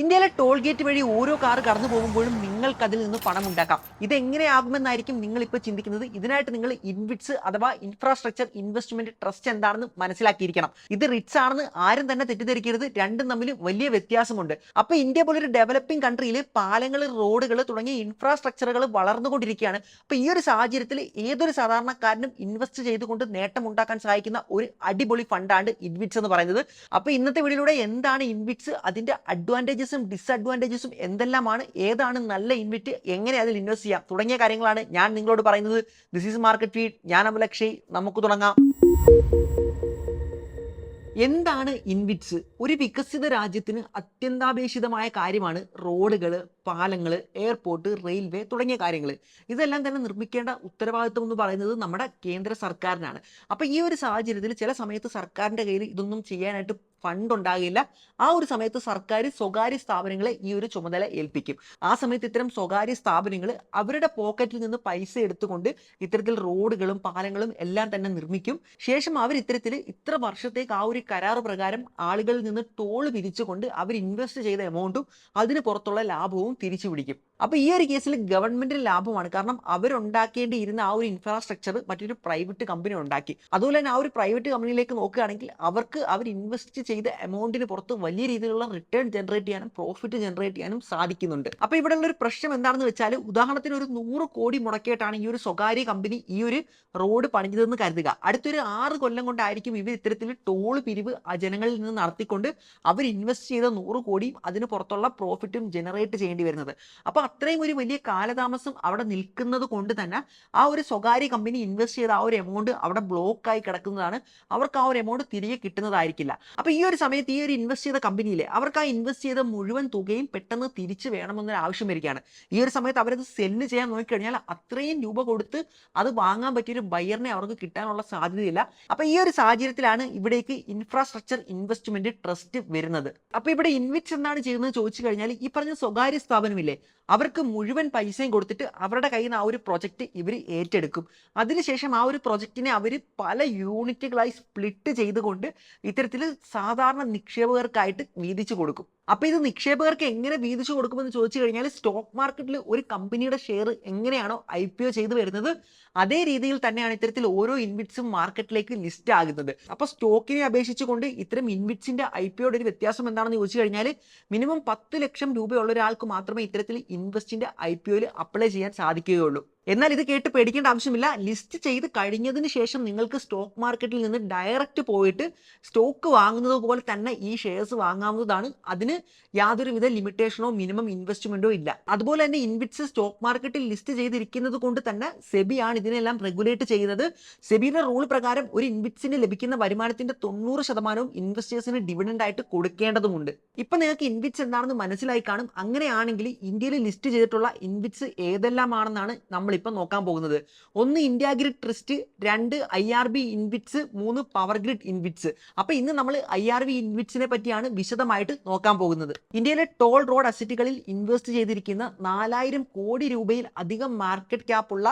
ഇന്ത്യയിലെ toll gate വഴി ഓരോ കാർ കടന്നു പോകുമ്പോഴും നിങ്ങൾക്ക് അതിൽ നിന്ന് പണം ഉണ്ടാക്കാം. ഇത് എങ്ങനെയാകുമെന്നായിരിക്കും നിങ്ങൾ ഇപ്പോൾ ചിന്തിക്കുന്നത്. ഇതിനായിട്ട് നിങ്ങൾ ഇൻവിറ്റ്സ് അഥവാ ഇൻഫ്രാസ്ട്രക്ചർ ഇൻവെസ്റ്റ്മെന്റ് ട്രസ്റ്റ് എന്താണെന്ന് മനസ്സിലാക്കിയിരിക്കണം. ഇത് റിച്ച് ആണെന്ന് ആരും തന്നെ തെറ്റിദ്ധരിക്കരുത്. രണ്ടും തമ്മിൽ വലിയ വ്യത്യാസമുണ്ട്. അപ്പൊ ഇന്ത്യ പോലൊരു ഡെവലപ്പിംഗ് കൺട്രിയിൽ പാലങ്ങൾ റോഡുകൾ തുടങ്ങിയ ഇൻഫ്രാസ്ട്രക്ചറുകൾ വളർന്നുകൊണ്ടിരിക്കുകയാണ്. അപ്പൊ ഈ ഒരു സാഹചര്യത്തിൽ ഏതൊരു സാധാരണക്കാരനും ഇൻവെസ്റ്റ് ചെയ്തുകൊണ്ട് നേട്ടം ഉണ്ടാക്കാൻ സഹായിക്കുന്ന ഒരു അടിപൊളി ഫണ്ടാണ് ഇൻവിറ്റ്സ് എന്ന് പറയുന്നത്. അപ്പൊ ഇന്നത്തെ വീഡിയോയിലൂടെ എന്താണ് ഇൻവിറ്റ്സ് അതിന്റെ അഡ്വാന്റേജസും ഡിസ്അഡ്വാന്റേജസും എന്തെല്ലാമാണ്? ഏതാണ് നല്ല ഇൻവെറ്റ് എങ്ങനെ അതിൽ ഇൻവെസ്റ്റ് ചെയ്യാം? തുടങ്ങിയ കാര്യങ്ങളാണ് ഞാൻ നിങ്ങളോട് പറയുന്നത്. ദിസ് ഈസ് മാർക്കറ്റ് ഫീഡ് ഞാൻ അമലക്ഷയ് നമുക്ക് തുടങ്ങാം. എന്താണ് ഇൻവിറ്റ്സ് ഒരു വികസിത രാജ്യത്തിന് അത്യന്താപേക്ഷിതമായ കാര്യമാണ് റോഡുകൾ പാലങ്ങൾ എയർപോർട്ട് റെയിൽവേ തുടങ്ങിയ കാര്യങ്ങൾ ഇതെല്ലാം തന്നെ നിർമ്മിക്കേണ്ട ഉത്തരവാദിത്വം എന്ന് പറയുന്നത് നമ്മുടെ കേന്ദ്ര സർക്കാരിനാണ്. അപ്പോൾ ഈ ഒരു സാഹചര്യത്തിൽ ചില സമയത്ത് സർക്കാരിന്റെ കയ്യിൽ ഇതൊന്നും ചെയ്യാനായിട്ട് ഫണ്ട് ഉണ്ടാകില്ല. ആ ഒരു സമയത്ത് സർക്കാർ സ്വകാര്യ സ്ഥാപനങ്ങളെ ഈ ഒരു ചുമതല ഏൽപ്പിക്കും. ആ സമയത്ത് ഇത്തരം സ്വകാര്യ സ്ഥാപനങ്ങൾ അവരുടെ പോക്കറ്റിൽ നിന്ന് പൈസ എടുത്തുകൊണ്ട് ഇത്തരത്തിൽ റോഡുകളും പാലങ്ങളും എല്ലാം തന്നെ നിർമ്മിക്കും. ശേഷം അവർ ഇത്തരത്തിൽ ഇത്ര വർഷത്തേക്ക് ആ ഒരു കരാർ പ്രകാരം ആളുകളിൽ നിന്ന് ടോൾ പിരിച്ചുകൊണ്ട് അവർ ഇൻവെസ്റ്റ് ചെയ്ത എമൗണ്ടും അതിന് പുറത്തുള്ള ലാഭവും തിരിച്ചു പിടിക്കും. അപ്പൊ ഈ ഒരു കേസിൽ ഗവൺമെന്റിന് ലാഭമാണ്. കാരണം അവരുണ്ടാക്കേണ്ടിയിരുന്ന ആ ഒരു ഇൻഫ്രാസ്ട്രക്ചർ മറ്റൊരു പ്രൈവറ്റ് കമ്പനി ഉണ്ടാക്കി. അതുപോലെ തന്നെ ആ ഒരു പ്രൈവറ്റ് കമ്പനിയിലേക്ക് നോക്കുകയാണെങ്കിൽ അവർക്ക് അവർ ഇൻവെസ്റ്റ് ചെയ്ത എമൗണ്ടിന് പുറത്ത് വലിയ രീതിയിലുള്ള റിട്ടേൺ ജനറേറ്റ് ചെയ്യാനും പ്രോഫിറ്റ് ജനറേറ്റ് ചെയ്യാനും സാധിക്കുന്നുണ്ട്. അപ്പൊ ഇവിടെ ഉള്ള ഒരു പ്രശ്നം എന്താണെന്ന് വെച്ചാൽ ഉദാഹരണത്തിന് ഒരു നൂറ് കോടി മുടക്കിയിട്ടാണ് ഈ ഒരു സ്വകാര്യ കമ്പനി ഈ ഒരു റോഡ് പണിഞ്ഞതെന്ന് കരുതുക. അടുത്തൊരു ആറ് കൊല്ലം കൊണ്ടായിരിക്കും ഇവർ ഇത്തരത്തിൽ ടോൾ പിരിവ് ആ ജനങ്ങളിൽ നിന്ന് നടത്തിക്കൊണ്ട് അവർ ഇൻവെസ്റ്റ് ചെയ്ത നൂറ് കോടിയും അതിന് പുറത്തുള്ള പ്രോഫിറ്റും ജനറേറ്റ് ചെയ്യേണ്ടി വരുന്നത്. അപ്പൊ അത്രയും ഒരു വലിയ കാലതാമസം അവിടെ നിൽക്കുന്നത് കൊണ്ട് തന്നെ ആ ഒരു സ്വകാര്യ കമ്പനി ഇൻവെസ്റ്റ് ചെയ്ത ആ ഒരു എമൗണ്ട് അവിടെ ബ്ലോക്കായി കിടക്കുന്നതാണ്. അവർക്ക് ആ ഒരു എമൗണ്ട് തിരികെ കിട്ടുന്നതായിരിക്കില്ല. അപ്പൊ ഈ ഒരു സമയത്ത് ഈ ഒരു ഇൻവെസ്റ്റ് ചെയ്ത കമ്പനിയിലെ അവർക്ക് ആ ഇൻവെസ്റ്റ് ചെയ്ത മുഴുവൻ തുകയും പെട്ടെന്ന് തിരിച്ചു വേണമെന്നൊരു ആവശ്യം വരികയാണ്. ഈ ഒരു സമയത്ത് അവരത് സെല്ല് ചെയ്യാൻ നോക്കിക്കഴിഞ്ഞാൽ അത്രയും രൂപ കൊടുത്ത് അത് വാങ്ങാൻ പറ്റിയ ഒരു ബയറിനെ അവർക്ക് കിട്ടാനുള്ള സാധ്യതയില്ല. അപ്പൊ ഈ ഒരു സാഹചര്യത്തിലാണ് ഇവിടേക്ക് ഇൻഫ്രാസ്ട്രക്ചർ ഇൻവെസ്റ്റ്മെന്റ് ട്രസ്റ്റ് വരുന്നത്. അപ്പൊ ഇവിടെ ഇൻവെസ്റ്റ് എന്താണ് ചെയ്യുന്നത് ചോദിച്ചു കഴിഞ്ഞാൽ ഈ പറഞ്ഞ സ്വകാര്യ സ്ഥാപനമില്ലേ അവർക്ക് മുഴുവൻ പൈസയും കൊടുത്തിട്ട് അവരുടെ കയ്യിൽ നിന്ന് ആ ഒരു പ്രൊജക്റ്റ് ഇവർ ഏറ്റെടുക്കും. അതിനുശേഷം ആ ഒരു പ്രൊജക്റ്റിനെ അവർ പല യൂണിറ്റുകളായി സ്പ്ലിറ്റ് ചെയ്തുകൊണ്ട് ഇത്തരത്തിൽ സാധാരണ നിക്ഷേപകർക്കായിട്ട് വീതിച്ചു കൊടുക്കും. അപ്പൊ ഇത് നിക്ഷേപകർക്ക് എങ്ങനെ വീതിച്ചു കൊടുക്കുമെന്ന് ചോദിച്ചു കഴിഞ്ഞാൽ സ്റ്റോക്ക് മാർക്കറ്റിൽ ഒരു കമ്പനിയുടെ ഷെയർ എങ്ങനെയാണോ ഐ പി ഒ ചെയ്തു വരുന്നത് അതേ രീതിയിൽ തന്നെയാണ് ഇത്തരത്തിൽ ഓരോ ഇൻവിറ്റ്സും മാർക്കറ്റിലേക്ക് ലിസ്റ്റ് ആകുന്നത്. അപ്പൊ സ്റ്റോക്കിനെ അപേക്ഷിച്ചുകൊണ്ട് ഇത്തരം ഇൻവിറ്റ്സിന്റെ ഐ പി ഒയുടെ ഒരു വ്യത്യാസം എന്താണെന്ന് ചോദിച്ചു കഴിഞ്ഞാൽ മിനിമം പത്ത് ലക്ഷം രൂപയുള്ള ഒരാൾക്ക് മാത്രമേ ഇത്തരത്തിൽ ഇൻവെസ്റ്റിന്റെ ഐ പി ഒയിൽ അപ്ലൈ ചെയ്യാൻ സാധിക്കുകയുള്ളൂ. എന്നാൽ ഇത് കേട്ട് പേടിക്കേണ്ട ആവശ്യമില്ല. ലിസ്റ്റ് ചെയ്ത് കഴിഞ്ഞതിന് ശേഷം നിങ്ങൾക്ക് സ്റ്റോക്ക് മാർക്കറ്റിൽ നിന്ന് ഡയറക്റ്റ് പോയിട്ട് സ്റ്റോക്ക് വാങ്ങുന്നത് പോലെ തന്നെ ഈ ഷെയർസ് വാങ്ങാവുന്നതാണ്. അതിന് യാതൊരുവിധ ലിമിറ്റേഷനോ മിനിമം ഇൻവെസ്റ്റ്മെന്റോ ഇല്ല. അതുപോലെ തന്നെ ഇൻവിറ്റ്സ് സ്റ്റോക്ക് മാർക്കറ്റിൽ ലിസ്റ്റ് ചെയ്തിരിക്കുന്നത് കൊണ്ട് തന്നെ സെബിയാണ് ഇതിനെല്ലാം റെഗുലേറ്റ് ചെയ്യുന്നത്. സെബിയുടെ റൂൾ പ്രകാരം ഒരു ഇൻവിറ്റ്സിന് ലഭിക്കുന്ന വരുമാനത്തിന്റെ തൊണ്ണൂറ് ശതമാനവും ഇൻവെസ്റ്റേഴ്സിന് ഡിവിഡൻഡ് ആയിട്ട് കൊടുക്കേണ്ടതുണ്ട് ഇപ്പൊ നിങ്ങൾക്ക് ഇൻവിറ്റ്സ് എന്താണെന്ന് മനസ്സിലായി കാണും. അങ്ങനെയാണെങ്കിൽ ഇന്ത്യയിൽ ലിസ്റ്റ് ചെയ്തിട്ടുള്ള ഇൻവിറ്റ്സ് ഏതെല്ലാമാണെന്നാണ് നമ്മളിപ്പോൾ നോക്കാൻ പോകുന്നത്. ഒന്ന് ഇന്ത്യ ഗ്രിഡ് ട്രസ്റ്റ് രണ്ട് ഐ ആർ ബി ഇൻവിറ്റ്സ് മൂന്ന് പവർ ഗ്രിഡ് ഇൻവിറ്റ്സ്. അപ്പൊ ഇന്ന് നമ്മൾ ഐ ആർ ബി ഇൻവിറ്റ്സിനെ പറ്റിയാണ് വിശദമായിട്ട് നോക്കാൻ പോകുന്നത്. ഇന്ത്യയിലെ ടോൾ റോഡ് അസറ്റുകളിൽ ഇൻവെസ്റ്റ് ചെയ്തിരിക്കുന്ന നാലായിരം കോടി രൂപയിൽ അധികം മാർക്കറ്റ് ക്യാപ്പ് ഉള്ള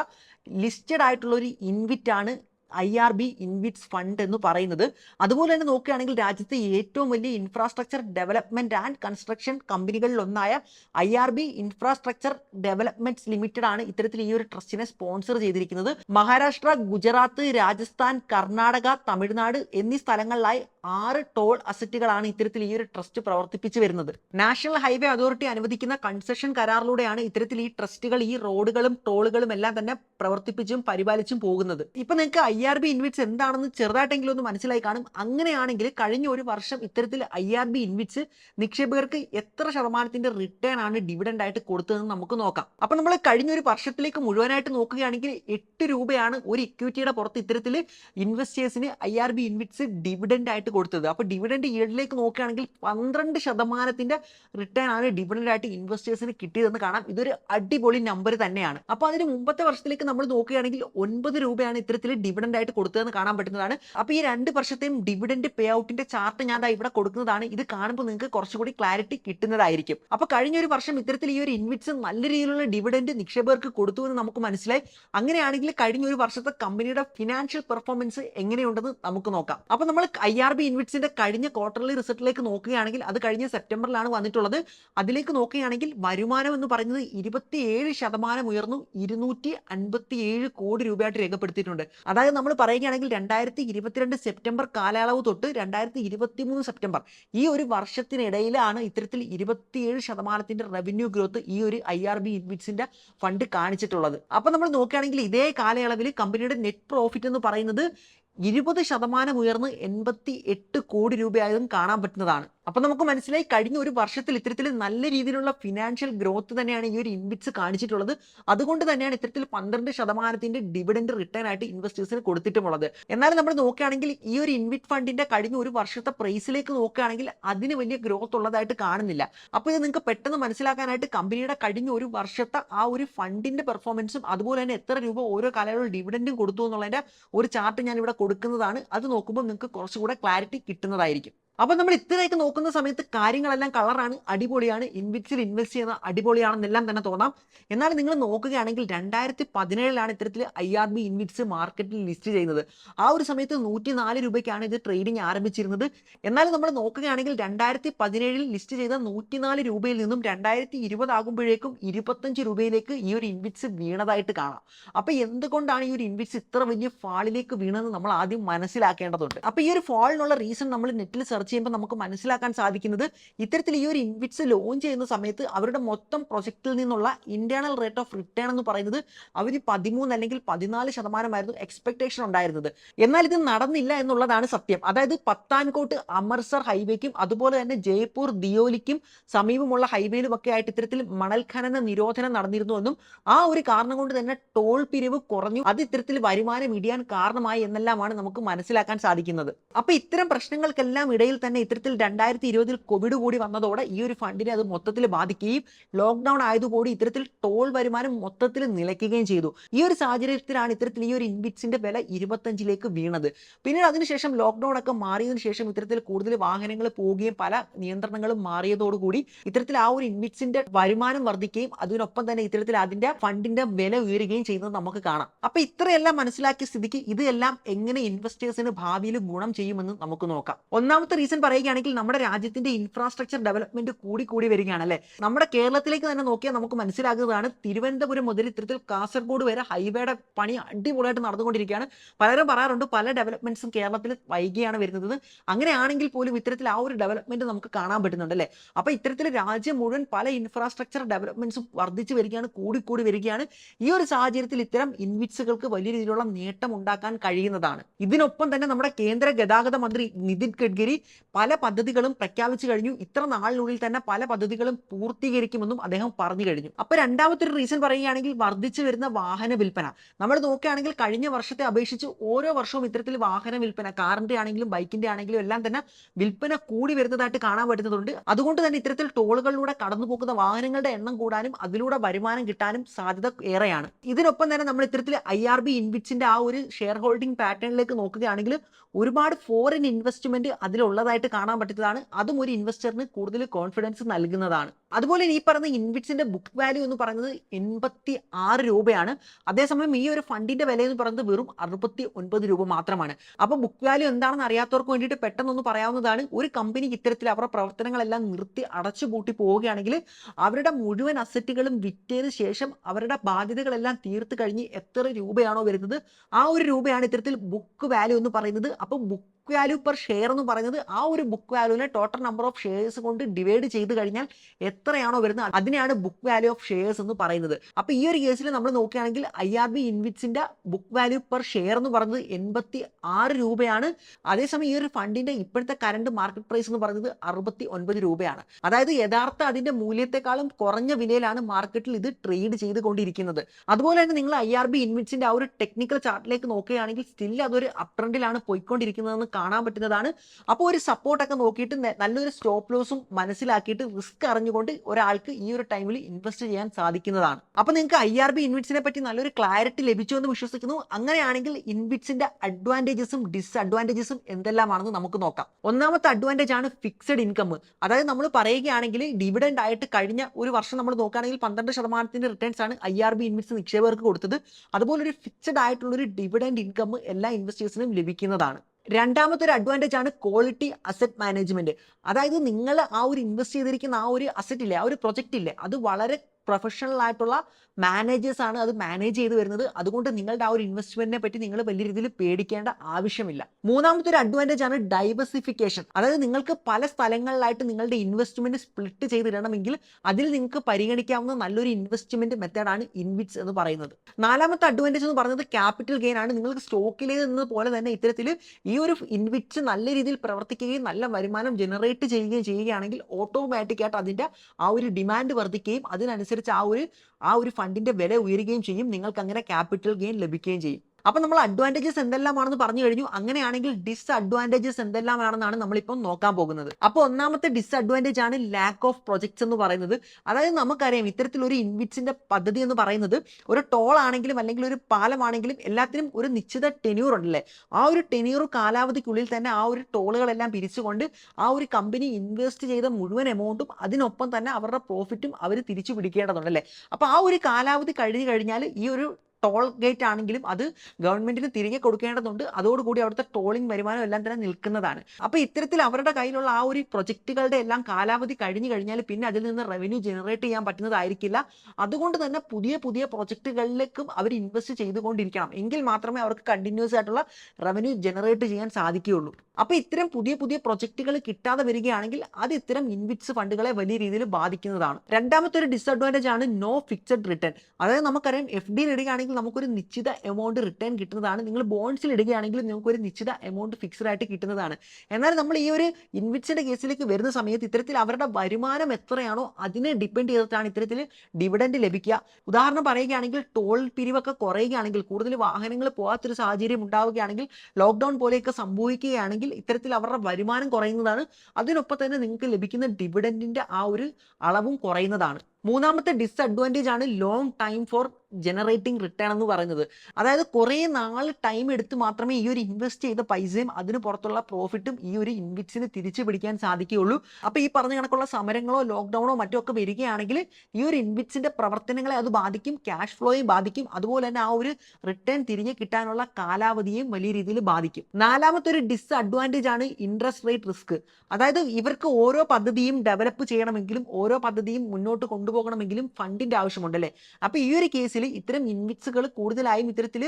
ലിസ്റ്റഡ് ആയിട്ടുള്ള ഒരു ഇൻവിറ്റ് ആണ് I R B InvITs fund എന്ന് പറയുന്നത്. അതുപോലെ തന്നെ നോക്കുകയാണെങ്കിൽ രാജ്യത്തെ ഏറ്റവും വലിയ ഇൻഫ്രാസ്ട്രക്ചർ ഡെവലപ്മെന്റ് ആൻഡ് കൺസ്ട്രക്ഷൻ കമ്പനികളിൽ ഒന്നായ I R B infrastructure developments limited ആണ് ഇത്തരത്തിൽ ഈ ഒരു ട്രസ്റ്റിനെ സ്പോൺസർ ചെയ്തിരിക്കുന്നത്. മഹാരാഷ്ട്ര ഗുജറാത്ത് രാജസ്ഥാൻ കർണാടക തമിഴ്നാട് എന്നീ സ്ഥലങ്ങളിലായി ആറ് ടോൾ അസറ്റുകളാണ് ഇത്തരത്തിൽ ഈ ഒരു ട്രസ്റ്റ് പ്രവർത്തിപ്പിച്ചു വരുന്നത്. നാഷണൽ ഹൈവേ അതോറിറ്റി അനുവദിക്കുന്ന കൺസെഷൻ കരാറിലൂടെയാണ് ഇത്തരത്തിൽ ഈ ട്രസ്റ്റുകൾ ഈ റോഡുകളും ടോളുകളും എല്ലാം തന്നെ പ്രവർത്തിപ്പിച്ചും പരിപാലിച്ചും പോകുന്നത്. ഇപ്പൊ നിങ്ങൾക്ക് ഐ ആർ ബി ഇൻവിറ്റ്സ് എന്താണെന്ന് ചെറുതായിട്ടെങ്കിലും ഒന്ന് മനസ്സിലായി കാണും. അങ്ങനെയാണെങ്കിൽ കഴിഞ്ഞ ഒരു വർഷം ഇത്തരത്തിൽ ഐ ആർ ബി ഇൻവിറ്റ്സ് നിക്ഷേപകർക്ക് എത്ര ശതമാനത്തിന്റെ റിട്ടേൺ ആണ് ഡിവിഡൻഡ് ആയിട്ട് കൊടുത്തതെന്ന് നമുക്ക് നോക്കാം. അപ്പൊ നമ്മൾ കഴിഞ്ഞ ഒരു വർഷത്തിലേക്ക് മുഴുവനായിട്ട് നോക്കുകയാണെങ്കിൽ എട്ട് രൂപയാണ് ഒരു ഇക്വിറ്റിയുടെ പുറത്ത് ഇത്തരത്തിൽ ഇൻവെസ്റ്റേഴ്സിന് I R B InvITs dividend ആയിട്ട് കൊടുത്തത്. അപ്പൊ ഡിവിഡൻഡ് ഈൽഡിലേക്ക് നോക്കുകയാണെങ്കിൽ പന്ത്രണ്ട് ശതമാനത്തിന്റെ റിട്ടേൺ ആണ് ഡിവിഡൻഡ് ആയിട്ട് ഇൻവെസ്റ്റേഴ്സിന് കിട്ടിയതെന്ന് കാണാം. ഇതൊരു അടിപൊളി നമ്പർ തന്നെയാണ്. അപ്പൊ അതിന് മുമ്പത്തെ വർഷത്തിലേക്ക് നമ്മൾ നോക്കുകയാണെങ്കിൽ ഒൻപത് രൂപയാണ് ഇത്തരത്തിൽ ഡിവിഡൻഡ് ഡിവിഡൻഡ് ആയിട്ട് കൊടുത്തതെന്ന് കാണാൻ പറ്റുന്നതാണ്. അപ്പോൾ ഈ രണ്ട് വർഷത്തെയും ഡിവിഡൻഡ് പേ ഔട്ടിന്റെ ചാർട്ട് ഞാൻ ഇവിടെ കൊടുക്കുന്നതാണ്. ഇത് കാണുമ്പോൾ നിങ്ങൾക്ക് കുറച്ചുകൂടി ക്ലാരിറ്റി കിട്ടുന്നതായിരിക്കും. അപ്പോൾ കഴിഞ്ഞ ഒരു വർഷം ഇത്തരത്തിൽ ഈ ഒരു ഇൻവിറ്റ്സ് നല്ല രീതിയിലുള്ള ഡിവിഡൻഡ് നിക്ഷേപകർക്ക് കൊടുത്തു എന്ന് നമുക്ക് മനസ്സിലായി. അങ്ങനെയാണെങ്കിൽ കഴിഞ്ഞ ഒരു വർഷത്തെ കമ്പനിയുടെ ഫിനാൻഷ്യൽ പെർഫോമൻസ് എങ്ങനെയുണ്ടെന്ന് നമുക്ക് നോക്കാം. അപ്പോൾ നമ്മൾ ഐ ആർ ബി ഇൻവിറ്റ്സിന്റെ കഴിഞ്ഞ ക്വാർട്ടർലി റിസൾട്ടിലേക്ക് നോക്കുകയാണെങ്കിൽ അത് കഴിഞ്ഞ സെപ്റ്റംബറിലാണ് വന്നിട്ടുള്ളത്. അതിലേക്ക് നോക്കുകയാണെങ്കിൽ വരുമാനം എന്ന് പറയുന്നത് ഇരുപത്തിയേഴ് ശതമാനം ഉയർന്നു. ഇരുന്നൂറ്റി അൻപത്തിയേഴ് കോടി രൂപയായിട്ട് രേഖപ്പെടുത്തിയിട്ടുണ്ട്. അതായത് നമ്മൾ പറയുകയാണെങ്കിൽ രണ്ടായിരത്തി ഇരുപത്തിരണ്ട് സെപ്റ്റംബർ കാലയളവ് തൊട്ട് രണ്ടായിരത്തി ഇരുപത്തി മൂന്ന് സെപ്റ്റംബർ ഈ ഒരു വർഷത്തിനിടയിലാണ് ഇത്തരത്തിൽ ഇരുപത്തിയേഴ് ശതമാനത്തിന്റെ റവന്യൂ ഗ്രോത്ത് ഈ ഒരു ഐ ആർ ബി ഇൻവിറ്റ്സിന്റെ ഫണ്ട് കാണിച്ചിട്ടുള്ളത്. അപ്പൊ നമ്മൾ നോക്കുകയാണെങ്കിൽ ഇതേ കാലയളവിൽ കമ്പനിയുടെ നെറ്റ് പ്രോഫിറ്റ് എന്ന് പറയുന്നത് ഇരുപത് ശതമാനം ഉയർന്ന് എൺപത്തി എട്ട് കോടി രൂപയായതും കാണാൻ പറ്റുന്നതാണ്. അപ്പൊ നമുക്ക് മനസ്സിലായി കഴിഞ്ഞ ഒരു വർഷത്തിൽ ഇത്തരത്തിൽ നല്ല രീതിയിലുള്ള ഫിനാൻഷ്യൽ ഗ്രോത്ത് തന്നെയാണ് ഈ ഒരു ഇൻവിറ്റ്സ് കാണിച്ചിട്ടുള്ളത്. അതുകൊണ്ട് തന്നെയാണ് ഇത്തരത്തിൽ പന്ത്രണ്ട് ശതമാനത്തിന്റെ ഡിവിഡൻഡ് റിട്ടേൺ ആയിട്ട് ഇൻവെസ്റ്റേഴ്സിന് കൊടുത്തിട്ടുമുള്ളത്. എന്നാൽ നമ്മൾ നോക്കുകയാണെങ്കിൽ ഈ ഒരു ഇൻവിറ്റ് ഫണ്ടിന്റെ കഴിഞ്ഞ ഒരു വർഷത്തെ പ്രൈസിലേക്ക് നോക്കുകയാണെങ്കിൽ അതിന് വലിയ ഗ്രോത്ത് ഉള്ളതായിട്ട് കാണുന്നില്ല. അപ്പോൾ ഇത് നിങ്ങൾക്ക് പെട്ടെന്ന് മനസ്സിലാക്കാനായിട്ട് കമ്പനിയുടെ കഴിഞ്ഞ ഒരു വർഷത്തെ ആ ഒരു ഫണ്ടിന്റെ പെർഫോമൻസും അതുപോലെ തന്നെ എത്ര രൂപ ഓരോ കാലയളവിൽ ഡിവിഡൻഡും കൊടുത്തു എന്നുള്ളതിന്റെ ഒരു ചാർട്ട് ഞാൻ ഇവിടെ കൊടുക്കുന്നതാണ്. അത് നോക്കുമ്പോൾ നിങ്ങൾക്ക് കുറച്ചുകൂടെ ക്ലാരിറ്റി കിട്ടുന്നതായിരിക്കും. അപ്പൊ നമ്മൾ ഇത്രയൊക്കെ നോക്കുന്ന സമയത്ത് കാര്യങ്ങളെല്ലാം കളറാണ് അടിപൊളിയാണ് ഇൻവിക്സിൽ ഇൻവെസ്റ്റ് ചെയ്യുന്ന അടിപൊളിയാണെന്നെല്ലാം തന്നെ തോന്നാം. എന്നാൽ നിങ്ങൾ നോക്കുകയാണെങ്കിൽ രണ്ടായിരത്തി പതിനേഴിലാണ് ഇത്തരത്തിൽ ഐ ആർ ബി ഇൻവിറ്റ്സ് മാർക്കറ്റിൽ ലിസ്റ്റ് ചെയ്യുന്നത്. ആ ഒരു സമയത്ത് നൂറ്റി നാല് രൂപയ്ക്കാണ് ഇത് ട്രേഡിംഗ് ആരംഭിച്ചിരുന്നത്. എന്നാൽ നമ്മൾ നോക്കുകയാണെങ്കിൽ രണ്ടായിരത്തി പതിനേഴിൽ ലിസ്റ്റ് ചെയ്ത നൂറ്റിനാല് രൂപയിൽ നിന്നും രണ്ടായിരത്തി ഇരുപത് ആകുമ്പോഴേക്കും ഇരുപത്തഞ്ച് രൂപയിലേക്ക് ഈ ഒരു ഇൻവിറ്റ്സ് വീണതായിട്ട് കാണാം. അപ്പൊ എന്തുകൊണ്ടാണ് ഈ ഒരു ഇൻവിറ്റ്സ് ഇത്ര വലിയ ഫാളിലേക്ക് വീണതെന്ന് നമ്മൾ ആദ്യം മനസ്സിലാക്കേണ്ടതുണ്ട്. അപ്പൊ ഈ ഒരു ഫാളിനുള്ള റീസൺ നമ്മൾ നെറ്റിൽ സെർച്ച് ചെയ്യുമ്പോൾ നമുക്ക് മനസ്സിലാക്കാൻ സാധിക്കുന്നത് ഇത്തരത്തിൽ ഈ ഒരു ഇൻവിറ്റ്സ് ലോഞ്ച് ചെയ്യുന്ന സമയത്ത് അവരുടെ മൊത്തം പ്രൊജക്റ്റിൽ നിന്നുള്ള ഇന്റേണൽ റേറ്റ് ഓഫ് റിട്ടേൺ എന്ന് പറയുന്നത് അവർ പതിമൂന്ന് അല്ലെങ്കിൽ പതിനാല് ശതമാനമായിരുന്നു എക്സ്പെക്ടേഷൻ ഉണ്ടായിരുന്നത്. എന്നാൽ ഇത് നടന്നില്ല എന്നുള്ളതാണ് സത്യം. അതായത് പത്താൻകോട്ട് അമർസർ ഹൈവേക്കും അതുപോലെ തന്നെ ജയ്പൂർ ദിയോലിക്കും സമീപമുള്ള ഹൈവേയിലും ഒക്കെ ആയിട്ട് ഇത്തരത്തിൽ മണൽ ഖനന നിരോധനം നടന്നിരുന്നുവെന്നും ആ ഒരു കാരണം കൊണ്ട് തന്നെ ടോൾ പിരിവ് കുറഞ്ഞു. അത് ഇത്തരത്തിൽ വരുമാനം ഇടിയാൻ കാരണമായി എന്നെല്ലാമാണ് നമുക്ക് മനസ്സിലാക്കാൻ സാധിക്കുന്നത്. അപ്പൊ ഇത്തരം പ്രശ്നങ്ങൾക്കെല്ലാം ഇടയിൽ തന്നെ ഇത്തരത്തിൽ രണ്ടായിരത്തി ഇരുപതിൽ കോവിഡ് കൂടി വന്നതോടെ ഈ ഒരു ഫണ്ടിനെ അത് മൊത്തത്തിൽ ബാധിക്കുകയും ലോക്ക്ഡൌൺ ആയതുകൂടി ഇത്തരത്തിൽ ടോൾ വരുമാനം മൊത്തത്തിൽ നിലയ്ക്കുകയും ചെയ്തു. ഈ ഒരു സാഹചര്യത്തിലാണ് ഇത്തരത്തിൽ ഈ ഒരു ഇൻവിറ്റ്സിന്റെ വില ഇരുപത്തഞ്ചിലേക്ക് വീണത്. പിന്നീട് അതിനുശേഷം ലോക്ക്ഡൌൺ ഒക്കെ മാറിയതിനു ശേഷം ഇത്തരത്തിൽ കൂടുതൽ വാഹനങ്ങൾ പോവുകയും പല നിയന്ത്രണങ്ങളും മാറിയതോടുകൂടി ഇത്തരത്തിൽ ആ ഒരു ഇൻവിറ്റ്സിന്റെ വരുമാനം വർദ്ധിക്കുകയും അതിനൊപ്പം തന്നെ ഇത്തരത്തിൽ അതിന്റെ ഫണ്ടിന്റെ വില ഉയരുകയും ചെയ്യുന്നത് നമുക്ക് കാണാം. അപ്പൊ ഇത്രയെല്ലാം മനസ്സിലാക്കിയ സ്ഥിതിക്ക് ഇതെല്ലാം എങ്ങനെ ഇൻവെസ്റ്റേഴ്സിന് ഭാവിയിൽ ഗുണം ചെയ്യുമെന്ന് നമുക്ക് നോക്കാം. ഒന്നാമത്തെ റീസൺ പറയുകയാണെങ്കിൽ നമ്മുടെ രാജ്യത്തിന്റെ ഇൻഫ്രാസ്ട്രക്ചർ ഡെവലപ്മെന്റ് കൂടി കൂടി വരികയാണ് അല്ലെ നമ്മുടെ കേരളത്തിലേക്ക് തന്നെ നോക്കിയാൽ നമുക്ക് മനസ്സിലാകുന്നതാണ് തിരുവനന്തപുരം മുതൽ ഇത്തരത്തിൽ കാസർഗോഡ് വരെ ഹൈവേയുടെ പണി അടിപൊളിയായിട്ട് നടന്നുകൊണ്ടിരിക്കുകയാണ്. പലരും പറയാറുണ്ട് പല ഡെവലപ്മെന്റ്സും കേരളത്തിൽ വൈകിയാണ് വരുന്നത്. അങ്ങനെയാണെങ്കിൽ പോലും ഇത്തരത്തിൽ ആ ഒരു ഡെവലപ്മെന്റ് നമുക്ക് കാണാൻ പറ്റുന്നുണ്ട് അല്ലേ അപ്പൊ ഇത്തരത്തിൽ രാജ്യം മുഴുവൻ പല ഇൻഫ്രാസ്ട്രക്ചർ ഡെവലപ്മെന്റ്സും വർദ്ധിച്ചു വരികയാണ് കൂടി കൂടി വരികയാണ്. ഈ ഒരു സാഹചര്യത്തിൽ ഇത്തരം ഇൻവിറ്റ്സുകൾക്ക് വലിയ രീതിയിലുള്ള നേട്ടം ഉണ്ടാക്കാൻ കഴിയുന്നതാണ്. ഇതിനൊപ്പം തന്നെ നമ്മുടെ കേന്ദ്ര ഗതാഗത മന്ത്രി നിതിൻ ഗഡ്കരി പല പദ്ധതികളും പ്രഖ്യാപിച്ചു കഴിഞ്ഞു. ഇത്ര നാളിനുള്ളിൽ തന്നെ പല പദ്ധതികളും പൂർത്തീകരിക്കുമെന്നും അദ്ദേഹം പറഞ്ഞു കഴിഞ്ഞു. അപ്പൊ രണ്ടാമത്തെ ഒരു റീസൺ പറയുകയാണെങ്കിൽ വർദ്ധിച്ചു വരുന്ന വാഹന വിൽപ്പന. നമ്മൾ നോക്കുകയാണെങ്കിൽ കഴിഞ്ഞ വർഷത്തെ അപേക്ഷിച്ച് ഓരോ വർഷവും ഇത്തരത്തിൽ വാഹന വിൽപ്പന കാറിന്റെ ആണെങ്കിലും ബൈക്കിന്റെ ആണെങ്കിലും എല്ലാം തന്നെ വിൽപ്പന കൂടി വരുന്നതായിട്ട് കാണാൻ പറ്റുന്നതുണ്ട് അതുകൊണ്ട് തന്നെ ഇത്തരത്തിൽ ടോളുകളിലൂടെ കടന്നു പോകുന്ന വാഹനങ്ങളുടെ എണ്ണം കൂടാനും അതിലൂടെ വരുമാനം കിട്ടാനും സാധ്യത ഏറെയാണ്. ഇതിനൊപ്പം തന്നെ നമ്മൾ ഇത്തരത്തിൽ ഐ ആർ ബി ഇൻവിറ്റ്സിന്റെ ആ ഒരു ഷെയർ ഹോൾഡിംഗ് പാറ്റേണിലേക്ക് നോക്കുകയാണെങ്കിൽ ഒരുപാട് ഫോറിൻ ഇൻവെസ്റ്റ്മെന്റ് അതിലുള്ളതായിട്ട് കാണാൻ പറ്റുന്നതാണ്. അതും ഒരു ഇൻവെസ്റ്ററിന് കൂടുതൽ കോൺഫിഡൻസ് നൽകുന്നതാണ്. അതുപോലെ ഈ പറയുന്ന ഇൻവിറ്റ്സിന്റെ ബുക്ക് വാല്യൂ എന്ന് പറയുന്നത് എൺപത്തി ആറ് രൂപയാണ്. അതേസമയം ഈ ഒരു ഫണ്ടിന്റെ വില എന്ന് പറയുന്നത് വെറും അറുപത്തി ഒൻപത് രൂപ മാത്രമാണ്. അപ്പൊ ബുക്ക് വാല്യൂ എന്താണെന്ന് അറിയാത്തവർക്ക് വേണ്ടിയിട്ട് പെട്ടെന്നൊന്ന് പറയാവുന്നതാണ്. ഒരു കമ്പനി ഇത്തരത്തിൽ അവരുടെ പ്രവർത്തനങ്ങളെല്ലാം നിർത്തി അടച്ചുപൂട്ടി പോവുകയാണെങ്കിൽ അവരുടെ മുഴുവൻ അസറ്റുകളും വിറ്റതിന് ശേഷം അവരുടെ ബാധ്യതകളെല്ലാം തീർത്ത് കഴിഞ്ഞ് എത്ര രൂപയാണോ വരുന്നത്? ആ ഒരു രൂപയാണ് ഇത്തരത്തിൽ ബുക്ക് വാല്യൂ എന്ന് പറയുന്നത്. അപ്പൊ ബുക്ക് വാല്യൂ പെർ ഷെയർ എന്ന് പറയുന്നത് ആ ഒരു ബുക്ക് വാല്യൂവിനെ ടോട്ടൽ നമ്പർ ഓഫ് ഷെയർസ് കൊണ്ട് ഡിവൈഡ് ചെയ്ത് കഴിഞ്ഞാൽ എത്രയാണോ വരുന്നത് അതിനെയാണ് ബുക്ക് വാല്യൂ ഓഫ് ഷെയർസ് എന്ന് പറയുന്നത്. അപ്പോൾ ഈ ഒരു കേസിൽ നമ്മൾ നോക്കുകയാണെങ്കിൽ ഐ ആർ ബി ഇൻവിറ്റ്സിന്റെ ബുക്ക് വാല്യൂ പെർ ഷെയർ എന്ന് പറയുന്നത് എൺപത്തി ആറ് രൂപയാണ്. അതേസമയം ഈ ഒരു ഫണ്ടിന്റെ ഇപ്പോഴത്തെ കറണ്ട് മാർക്കറ്റ് പ്രൈസ് എന്ന് പറയുന്നത് അറുപത്തി ഒൻപത് രൂപയാണ്. അതായത് യഥാർത്ഥ അതിന്റെ മൂല്യത്തെക്കാളും കുറഞ്ഞ വിലയിലാണ് മാർക്കറ്റിൽ ഇത് ട്രേഡ് ചെയ്തുകൊണ്ടിരിക്കുന്നത്. അതുപോലെ തന്നെ നിങ്ങൾ ഐ ആർ ബി ഇൻവിറ്റ്സിന്റെ ആ ഒരു ടെക്നിക്കൽ ചാർട്ടിലേക്ക് നോക്കുകയാണെങ്കിൽ സ്റ്റിൽ അതൊരു അപ് ട്രെൻഡിലാണ് പോയിക്കൊണ്ടിരിക്കുന്നതെന്ന് കാണാൻ പറ്റുന്നതാണ്. അപ്പോൾ ഒരു സപ്പോർട്ടൊക്കെ നോക്കിയിട്ട് നല്ലൊരു സ്റ്റോപ്പ് ലോസും മനസ്സിലാക്കിയിട്ട് റിസ്ക് അറിഞ്ഞുകൊണ്ട് ഒരാൾക്ക് ഈ ഒരു ടൈമിൽ ഇൻവെസ്റ്റ് ചെയ്യാൻ സാധിക്കുന്നതാണ്. അപ്പോൾ നിങ്ങൾക്ക് ഐ ആർ ബി ഇൻവിറ്റ്സിനെ പറ്റി നല്ലൊരു ക്ലാരിറ്റി ലഭിച്ചു എന്ന് വിശ്വസിക്കുന്നു. അങ്ങനെയാണെങ്കിൽ ഇൻവിറ്റ്സിന്റെ അഡ്വാന്റേജസും ഡിസ്അഡ്വാന്റേജസും എന്തെല്ലാമാണെന്ന് നമുക്ക് നോക്കാം. ഒന്നാമത്തെ അഡ്വാന്റേജ് ആണ് ഫിക്സഡ് ഇൻകം അതായത് നമ്മൾ പറയുകയാണെങ്കിൽ ഡിവിഡൻഡ് ആയിട്ട് കഴിഞ്ഞ ഒരു വർഷം നമ്മൾ നോക്കുകയാണെങ്കിൽ പന്ത്രണ്ട് ശതമാനത്തിന്റെ റിട്ടേൺസ് ആണ് ഐ ആർ ബി ഇൻവെസ്റ്റ് നിക്ഷേപകർക്ക് കൊടുത്തത്. അതുപോലെ ഒരു ഫിക്സഡ് ആയിട്ടുള്ള ഒരു ഡിവിഡൻഡ് ഇൻകം എല്ലാ ഇൻവെസ്റ്റേഴ്സിനും ലഭിക്കുന്നതാണ്. രണ്ടാമത്തെ അഡ്വാന്റേജ് ആണ് ക്വാളിറ്റി അസറ്റ് മാനേജ്മെന്റ് അതായത് നിങ്ങൾ ആ ഒരു ഇൻവെസ്റ്റ് ചെയ്തിരിക്കുന്ന ആ ഒരു അസറ്റ് ഇല്ലേ ആ ഒരു പ്രൊജക്റ്റ് ഇല്ലേ അത് വളരെ പ്രൊഫഷണൽ ആയിട്ടുള്ള മാനേജേഴ്സ് ആണ് അത് മാനേജ് ചെയ്ത് വരുന്നത്. അതുകൊണ്ട് നിങ്ങളുടെ ആ ഒരു ഇൻവെസ്റ്റ്മെന്റിനെ പറ്റി നിങ്ങൾ വലിയ രീതിയിൽ പേടിക്കേണ്ട ആവശ്യമില്ല. മൂന്നാമത്തെ ഒരു അഡ്വാന്റേജ് ആണ് ഡൈവേഴ്സിഫിക്കേഷൻ അതായത് നിങ്ങൾക്ക് പല സ്ഥലങ്ങളിലായിട്ട് നിങ്ങളുടെ ഇൻവെസ്റ്റ്മെന്റ് സ്പ്ലിറ്റ് ചെയ്തിടണമെങ്കിൽ അതിൽ നിങ്ങൾക്ക് പരിഗണിക്കാവുന്ന നല്ലൊരു ഇൻവെസ്റ്റ്മെന്റ് മെത്തേഡാണ് ഇൻവിറ്റ്സ് എന്ന് പറയുന്നത്. നാലാമത്തെ അഡ്വാന്റേജ് എന്ന് പറയുന്നത് ക്യാപിറ്റൽ ഗെയിൻ ആണ്. നിങ്ങൾക്ക് സ്റ്റോക്കിൽ പോലെ തന്നെ ഇത്തരത്തിൽ ഈ ഒരു ഇൻവിറ്റ്സ് നല്ല രീതിയിൽ പ്രവർത്തിക്കുകയും നല്ല വരുമാനം ജനറേറ്റ് ചെയ്യുകയും ചെയ്യുകയാണെങ്കിൽ ഓട്ടോമാറ്റിക് ആയിട്ട് അതിന്റെ ആ ഒരു ഡിമാൻഡ് വർദ്ധിക്കുകയും അതിനനുസരിച്ച് ആ ഒരു ആ ഒരു ഫണ്ടിന്റെ വില ഉയരുകയും ചെയ്യും. നിങ്ങൾക്ക് അങ്ങനെ ക്യാപിറ്റൽ ഗെയിൻ ലഭിക്കുകയും ചെയ്യും. അപ്പൊ നമ്മൾ അഡ്വാന്റേജസ് എന്തെല്ലാമാണെന്ന് പറഞ്ഞു കഴിഞ്ഞു. അങ്ങനെയാണെങ്കിൽ ഡിസ്അഡ്വാന്റേജസ് എന്തെല്ലാമാണെന്നാണ് നമ്മളിപ്പം നോക്കാൻ പോകുന്നത്. അപ്പോൾ ഒന്നാമത്തെ ഡിസ്അഡ്വാന്റേജ് ആണ് ലാക്ക് ഓഫ് പ്രൊജക്ട്സ് എന്ന് പറയുന്നത്. അതായത് നമുക്കറിയാം ഇത്തരത്തിലൊരു ഇൻവിറ്റ്സിന്റെ പദ്ധതി എന്ന് പറയുന്നത് ഒരു ടോൾ ആണെങ്കിലും അല്ലെങ്കിൽ ഒരു പാലമാണെങ്കിലും എല്ലാത്തിനും ഒരു നിശ്ചിത ടെന്യൂർ ഉണ്ടല്ലേ? ആ ഒരു ടെന്യൂർ കാലാവധിക്കുള്ളിൽ തന്നെ ആ ഒരു ടോളുകളെല്ലാം പിരിച്ചുകൊണ്ട് ആ ഒരു കമ്പനി ഇൻവെസ്റ്റ് ചെയ്ത മുഴുവൻ എമൗണ്ടും അതിനൊപ്പം തന്നെ അവരുടെ പ്രോഫിറ്റും അവർ തിരിച്ചു പിടിക്കേണ്ടതുണ്ടല്ലേ അപ്പോൾ ആ ഒരു കാലാവധി കഴിഞ്ഞു കഴിഞ്ഞാൽ ഈ ഒരു ടോൾ ഗേറ്റ് ആണെങ്കിലും അത് ഗവൺമെന്റിന് തിരികെ കൊടുക്കേണ്ടതുണ്ട്. അതോടുകൂടി അവിടുത്തെ ടോളിംഗ് വരുമാനം എല്ലാം തന്നെ നിൽക്കുന്നതാണ്. അപ്പൊ ഇത്തരത്തിൽ അവരുടെ കയ്യിലുള്ള ആ ഒരു പ്രൊജക്റ്റുകളുടെ എല്ലാം കാലാവധി കഴിഞ്ഞു കഴിഞ്ഞാൽ പിന്നെ അതിൽ നിന്ന് റവന്യൂ ജനറേറ്റ് ചെയ്യാൻ പറ്റുന്നതായിരിക്കില്ല. അതുകൊണ്ട് തന്നെ പുതിയ പുതിയ പ്രോജക്റ്റുകളിലേക്കും അവർ ഇൻവെസ്റ്റ് ചെയ്തുകൊണ്ടിരിക്കണം. എങ്കിൽ മാത്രമേ അവർക്ക് കണ്ടിന്യൂസ് ആയിട്ടുള്ള റവന്യൂ ജനറേറ്റ് ചെയ്യാൻ സാധിക്കുകയുള്ളൂ. അപ്പൊ ഇത്തരം പുതിയ പുതിയ പ്രൊജക്റ്റുകൾ കിട്ടാതെ വരികയാണെങ്കിൽ അത് ഇത്തരം ഇൻവിറ്റ്സ് ഫണ്ടുകളെ വലിയ രീതിയിൽ ബാധിക്കുന്നതാണ്. രണ്ടാമത്തെ ഒരു ഡിസഡ്വാന്റേജ് ആണ് നോ ഫിക്സഡ് റിട്ടേൺ അതായത് നമുക്കറിയാം എഫ് ഡിയിൽ ഇടുകയാണെങ്കിൽ നമുക്കൊരു നിശ്ചിത എമൗണ്ട് റിട്ടേൺ കിട്ടുന്നതാണ്. നിങ്ങൾ ബോൺസിൽ ഇടുകയാണെങ്കിൽ നിങ്ങൾക്ക് ഒരു നിശ്ചിത എമൗണ്ട് ഫിക്സഡ് ആയിട്ട് കിട്ടുന്നതാണ്. എന്നാൽ നമ്മൾ ഈ ഒരു ഇൻവെസ്റ്റിന്റെ കേസിലേക്ക് വരുന്ന സമയത്ത് ഇത്തരത്തിൽ അവരുടെ വരുമാനം എത്രയാണോ അതിനെ ഡിപ്പെൻഡ് ചെയ്തിട്ടാണ് ഇത്തരത്തിൽ ഡിവിഡൻഡ് ലഭിക്കുക. ഉദാഹരണം പറയുകയാണെങ്കിൽ ടോൾ പിരിവൊക്കെ കുറയുകയാണെങ്കിൽ കൂടുതൽ വാഹനങ്ങൾ പോകാത്തൊരു സാഹചര്യം ഉണ്ടാവുകയാണെങ്കിൽ ലോക്ക്ഡൗൺ പോലെയൊക്കെ സംഭവിക്കുകയാണെങ്കിൽ ഇത്തരത്തിൽ അവരുടെ വരുമാനം കുറയുന്നതാണ്. അതിനൊപ്പം തന്നെ നിങ്ങൾക്ക് ലഭിക്കുന്ന ഡിവിഡൻഡിന്റെ ആ ഒരു അളവും കുറയുന്നതാണ്. മൂന്നാമത്തെ ഡിസ്അഡ്വാന്റേജ് ആണ് long time for generating return എന്ന് പറയുന്നത്. അതായത് കുറേ നാൾ ടൈം എടുത്ത് മാത്രമേ ഈ ഒരു ഇൻവെസ്റ്റ് ചെയ്ത പൈസയും അതിന് പുറത്തുള്ള പ്രോഫിറ്റും ഈ ഒരു ഇൻവെസ്റ്റിന് തിരിച്ചു പിടിക്കാൻ സാധിക്കുകയുള്ളൂ. അപ്പോൾ ഈ പറഞ്ഞ കണക്കുള്ള സമരങ്ങളോ ലോക്ക്ഡൗണോ മറ്റോ ഒക്കെ വരികയാണെങ്കിൽ ഈ ഒരു ഇൻവെസ്റ്റിന്റെ പ്രവർത്തനങ്ങളെ അത് ബാധിക്കും ക്യാഷ് ഫ്ലോയും ബാധിക്കും അതുപോലെ തന്നെ ആ ഒരു റിട്ടേൺ തിരികെ കിട്ടാനുള്ള കാലാവധിയും വലിയ രീതിയിൽ ബാധിക്കും. നാലാമത്തെ ഒരു ഡിസ്അഡ്വാന്റേജ് ആണ് ഇൻട്രസ്റ്റ് റേറ്റ് റിസ്ക് അതായത് ഇവർക്ക് ഓരോ പദ്ധതിയും ഡെവലപ്പ് ചെയ്യണമെങ്കിലും ഓരോ പദ്ധതിയും മുന്നോട്ട് കൊണ്ടുപോകണമെങ്കിലും ഫണ്ടിന്റെ ആവശ്യമുണ്ടല്ലേ അപ്പൊ ഈ ഒരു കേസിൽ ഇത്തരം ഇൻവിറ്റ്സുകൾ കൂടുതലായും ഇത്തരത്തിൽ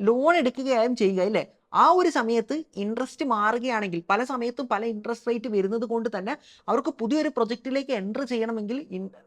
ലോൺ എടുക്കുകയായും ചെയ്യുക അല്ലേ? ആ ഒരു സമയത്ത് ഇൻട്രസ്റ്റ് മാറുകയാണെങ്കിൽ പല സമയത്തും പല ഇൻട്രസ്റ്റ് റേറ്റ് വരുന്നത് കൊണ്ട് തന്നെ അവർക്ക് പുതിയൊരു പ്രൊജക്റ്റിലേക്ക് എന്റർ ചെയ്യണമെങ്കിൽ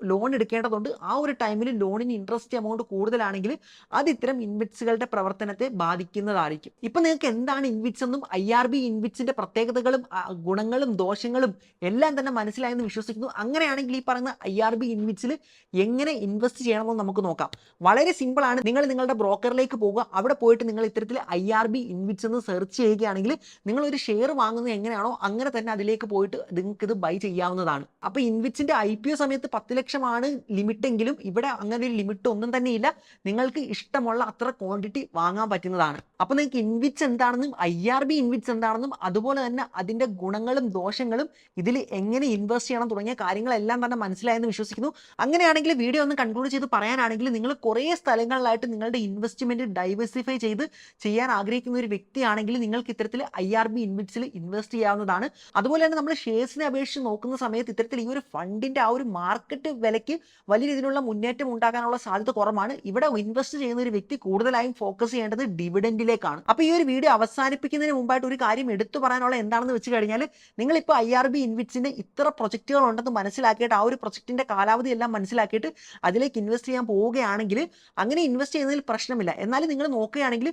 ലോൺ എടുക്കേണ്ടതുണ്ട്. ആ ഒരു ടൈമിൽ ലോണിന് ഇൻട്രസ്റ്റ് എമൗണ്ട് കൂടുതലാണെങ്കിൽ അത് ഇത്തരം ഇൻവിറ്റ്സുകളുടെ പ്രവർത്തനത്തെ ബാധിക്കുന്നതായിരിക്കും. ഇപ്പം നിങ്ങൾക്ക് എന്താണ് ഇൻവിറ്റ്സ് എന്നും ഐ ആർ ബി ഇൻവിറ്റ്സിന്റെ പ്രത്യേകതകളും ഗുണങ്ങളും ദോഷങ്ങളും എല്ലാം തന്നെ മനസ്സിലായെന്ന് വിശ്വസിക്കുന്നു. അങ്ങനെയാണെങ്കിൽ ഈ പറയുന്ന ഐ ആർ ബി ഇൻവിറ്റ്സിൽ എങ്ങനെ ഇൻവെസ്റ്റ് ചെയ്യണമെന്ന് നമുക്ക് നോക്കാം. വളരെ സിമ്പിളാണ് നിങ്ങൾ നിങ്ങളുടെ ബ്രോക്കറിലേക്ക് പോകുക അവിടെ പോയിട്ട് നിങ്ങൾ ഇത്തരത്തിൽ ഐ ആർ ബി ഇൻവിറ്റ്സ് എന്ന് സെർച്ച് ചെയ്യുകയാണെങ്കിൽ നിങ്ങൾ ഒരു ഷെയർ വാങ്ങുന്നത് എങ്ങനെയാണോ അങ്ങനെ തന്നെ അതിലേക്ക് പോയിട്ട് നിങ്ങൾക്ക് ഇത് ബൈ ചെയ്യാവുന്നതാണ്. അപ്പോൾ ഇൻവിറ്റ്സിന്റെ ഐ പി ഒ സമയത്ത് പത്ത് ലക്ഷമാണ് ലിമിറ്റ് എങ്കിലും ഇവിടെ അങ്ങനെ ഒരു ലിമിറ്റ് ഒന്നും തന്നെ ഇല്ല. നിങ്ങൾക്ക് ഇഷ്ടമുള്ള അത്ര ക്വാണ്ടിറ്റി വാങ്ങാൻ പറ്റുന്നതാണ്. അപ്പോൾ നിങ്ങൾക്ക് ഇൻവിറ്റ്സ് എന്താണെന്നും ഐ ആർ ബി ഇൻവിറ്റ്സ് എന്താണെന്നും അതുപോലെ തന്നെ അതിന്റെ ഗുണങ്ങളും ദോഷങ്ങളും ഇതിൽ എങ്ങനെ ഇൻവെസ്റ്റ് ചെയ്യണം തുടങ്ങിയ കാര്യങ്ങളെല്ലാം തന്നെ മനസ്സിലായെന്ന് വിശ്വസിക്കുന്നു. അങ്ങനെയാണെങ്കിൽ വീഡിയോ ഒന്ന് കൺക്ലൂഡ് ചെയ്ത് പറയാനാണെങ്കിൽ നിങ്ങൾ കുറേ സ്ഥലങ്ങളിലായിട്ട് നിങ്ങളുടെ ഇൻവെസ്റ്റ്മെന്റ് ഡൈവേഴ്സിഫൈ ചെയ്ത് ചെയ്യാൻ ആഗ്രഹിക്കുന്ന ഒരു വ്യക്തിയാണെങ്കിൽ നിങ്ങൾക്ക് ഇത്തരത്തിൽ ഐ ആർ ബി ഇൻവിറ്റ്സിൽ ഇൻവെസ്റ്റ് ചെയ്യാവുന്നതാണ്. അതുപോലെ തന്നെ നമ്മൾ ഷെയർസിനെ അപേക്ഷിച്ച് നോക്കുന്ന സമയത്ത് ഇത്തരത്തിൽ ഈ ഒരു ഫണ്ടിന്റെ ആ ഒരു മാർക്കറ്റ് വിലയ്ക്ക് വലിയ രീതിയിലുള്ള മുന്നേറ്റം ഉണ്ടാകാനുള്ള സാധ്യത കുറവാണ്. ഇവിടെ ഇൻവെസ്റ്റ് ചെയ്യുന്ന ഒരു വ്യക്തി കൂടുതലായും ഫോക്കസ് ചെയ്യേണ്ടത് ഡിവിഡൻഡിലേക്കാണ് അപ്പോൾ ഈ ഒരു വീഡിയോ അവസാനിപ്പിക്കുന്നതിന് മുമ്പായിട്ട് ഒരു കാര്യം എടുത്തു പറയാനുള്ള എന്താണെന്ന് വെച്ച് കഴിഞ്ഞാൽ നിങ്ങളിപ്പോൾ ഐ ആർ ബി ഇൻവിറ്റ്സിന്റെ ഇത്ര പ്രൊജക്റ്റുകൾ ഉണ്ടെന്ന് മനസ്സിലാക്കിയിട്ട് ആ ഒരു പ്രൊജക്റ്റിന്റെ കാലാവധി എല്ലാം മനസ്സിലാക്കിയിട്ട് അതിലേക്ക് ഇൻവെസ്റ്റ് ചെയ്യാൻ പോവുകയാണെങ്കിൽ അങ്ങനെ ഇൻവെസ്റ്റ് ചെയ്യുന്നതിൽ പ്രശ്നമില്ല. എന്നാലും നിങ്ങൾ നോക്കുകയാണെങ്കിൽ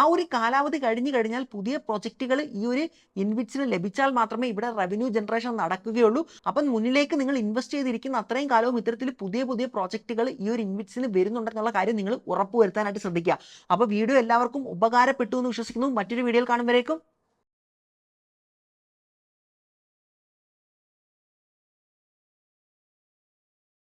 ആ ഒരു കാലാവധി കഴിഞ്ഞു കഴിഞ്ഞാൽ പുതിയ പ്രോജക്റ്റുകൾ ഈ ഒരു ഇൻവിറ്റ്സിന് ലഭിച്ചാൽ മാത്രമേ ഇവിടെ റവന്യൂ ജനറേഷൻ നടക്കുകയുള്ളൂ. അപ്പം മുന്നിലേക്ക് നിങ്ങൾ ഇൻവെസ്റ്റ് ചെയ്തിരിക്കുന്ന അത്രയും കാലവും ഇത്തരത്തിൽ പുതിയ പുതിയ പ്രോജക്റ്റുകൾ ഈ ഒരു ഇൻവിറ്റ്സിന് വരുന്നുണ്ടെന്നുള്ള കാര്യം നിങ്ങൾ ഉറപ്പുവരുത്താനായിട്ട് ശ്രദ്ധിക്കുക. അപ്പോൾ വീഡിയോ എല്ലാവർക്കും ഉപകാരപ്പെട്ടു എന്ന് വിശ്വസിക്കുന്നു. മറ്റൊരു വീഡിയോയിൽ കാണുമ്പോഴേക്കും